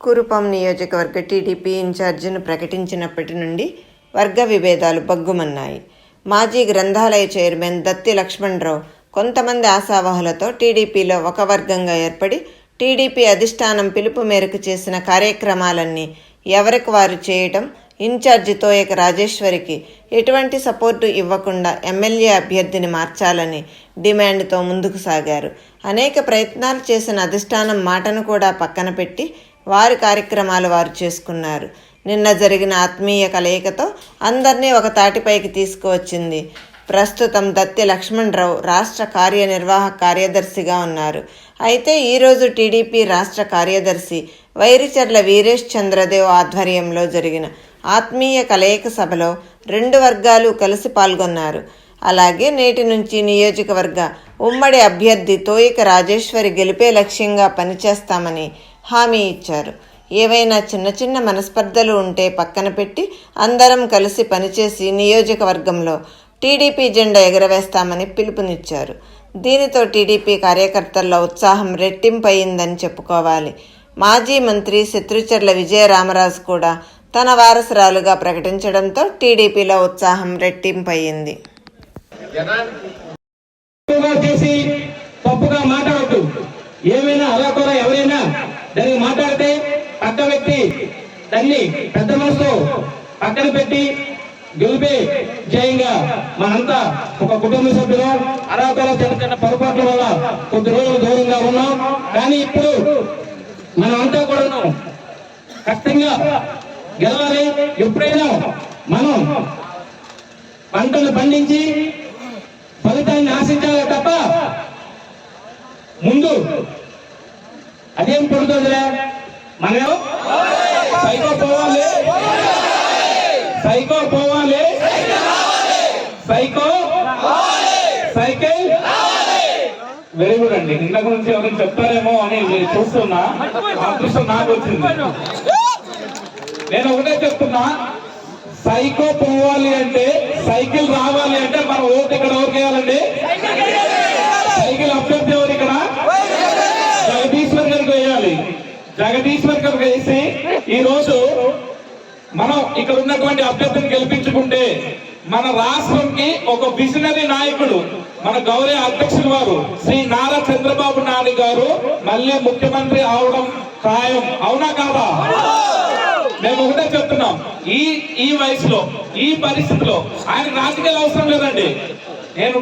కురుపాం నియోజకవర్గ టీడీపీ ఇన్ఛార్జిను ప్రకటించినప్పటి నుండి వర్గ విభేదాలు బగ్గుమన్నాయి మాజీ గ్రంథాలయ చైర్మన్ దత్తి లక్ష్మణరావు కొంతమంది ఆశావహులతో టీడీపీలో ఒక వర్గంగా ఏర్పడి టీడీపీ అధిష్టానం పిలుపు మేరకు చేసిన కార్యక్రమాలన్నీ ఎవరికి వారు చేయటం ఇన్ఛార్జి తోయక రాజేశ్వరికి ఎటువంటి సపోర్టు ఇవ్వకుండా ఎమ్మెల్యే అభ్యర్థిని మార్చాలని డిమాండ్తో ముందుకు సాగారు. అనేక ప్రయత్నాలు చేసిన అధిష్టానం మాటను కూడా పక్కన పెట్టి వారి కార్యక్రమాలు వారు చేసుకున్నారు. నిన్న జరిగిన ఆత్మీయ కలయికతో అందరినీ ఒక తాటిపైకి తీసుకువచ్చింది. ప్రస్తుతం దత్తి లక్ష్మణరావు రాష్ట్ర కార్యనిర్వాహక కార్యదర్శిగా ఉన్నారు. అయితే ఈరోజు టీడీపీ రాష్ట్ర కార్యదర్శి వైరిచర్ల వీరేష్ చంద్రదేవ్ ఆధ్వర్యంలో జరిగిన ఆత్మీయ కలయిక సభలో రెండు వర్గాలు కలిసి పాల్గొన్నారు. అలాగే నేటి నుంచి నియోజకవర్గ ఉమ్మడి అభ్యర్థి తోయిక రాజేశ్వరి గెలిపే లక్ష్యంగా పనిచేస్తామని హామీ ఇచ్చారు. ఏవైనా చిన్న చిన్న మనస్పర్ధలు ఉంటే పక్కన పెట్టి అందరం కలిసి పనిచేసి నియోజకవర్గంలో టీడీపీ జెండా ఎగరవేస్తామని పిలుపునిచ్చారు. దీనితో టీడీపీ కార్యకర్తల్లో ఉత్సాహం రెట్టింపయిందని చెప్పుకోవాలి. మాజీ మంత్రి శత్రుచర్ల విజయరామరాజు కూడా తన వారసురాలుగా ప్రకటించడంతో టీడీపీలో ఉత్సాహం రెట్టింపయింది తప్పుగా మాట్లాడద్దు. ఏమైనా అలా కూడా ఎవరైనా దాన్ని మాట్లాడితే పక్క వ్యక్తి దాన్ని పెద్ద మనసుతో పక్కన పెట్టి గెలిపే జయంగా మనంతా ఒక కుటుంబ సభ్యులు అరాకొల చిన్న చిన్న పొరపాట్ల వల్ల కొద్ది రోజులు దూరంగా ఉన్నాం. కానీ ఇప్పుడు మనం అంతా కూడాను ఖచ్చితంగా గెలవాలి. ఎప్పుడైనా మనం పంటలు పండించి ఫలితాన్ని ఆశించాలి. అదేం మనం సైకో పోవాలి. సైకో పోవాలి. Psycho cycle. వెరీ గుడ్ అండి. నిన్న గురించి ఎవరైనా చెప్తారేమో అని చూస్తున్నా. అదృష్టం నాకు వచ్చింది. నేను ఒకటే చెప్తున్నా. సైకో పోవాలి అంటే సైకిల్ రావాలి అంటే మనం ఓటు ఇక్కడ ఎవరికి వేయాలండి. సైకిల్ అభ్యర్థి ఎవరు ఇక్కడ జగదీశ్వర్ గారికి వేయాలి జగదీశ్వర్ గారికి వేసి ఈ రోజు మనం ఇక్కడ ఉన్నటువంటి అభ్యర్థిని గెలిపించుకుంటే మన రాష్ట్రంకి ఒక విజనరీ నాయకుడు మన గౌరవ అధ్యక్షుడు వారు శ్రీ నారా చంద్రబాబు నాయుడు గారు మళ్ళీ ముఖ్యమంత్రి అవడం ఖాయం. అవునా కాదా? మేము ఒకటే చెప్తున్నాం. ఈ ఈ వయసులో ఈ పరిస్థితిలో ఆయన రాజకీయాలు అవసరం లేదండి. నేను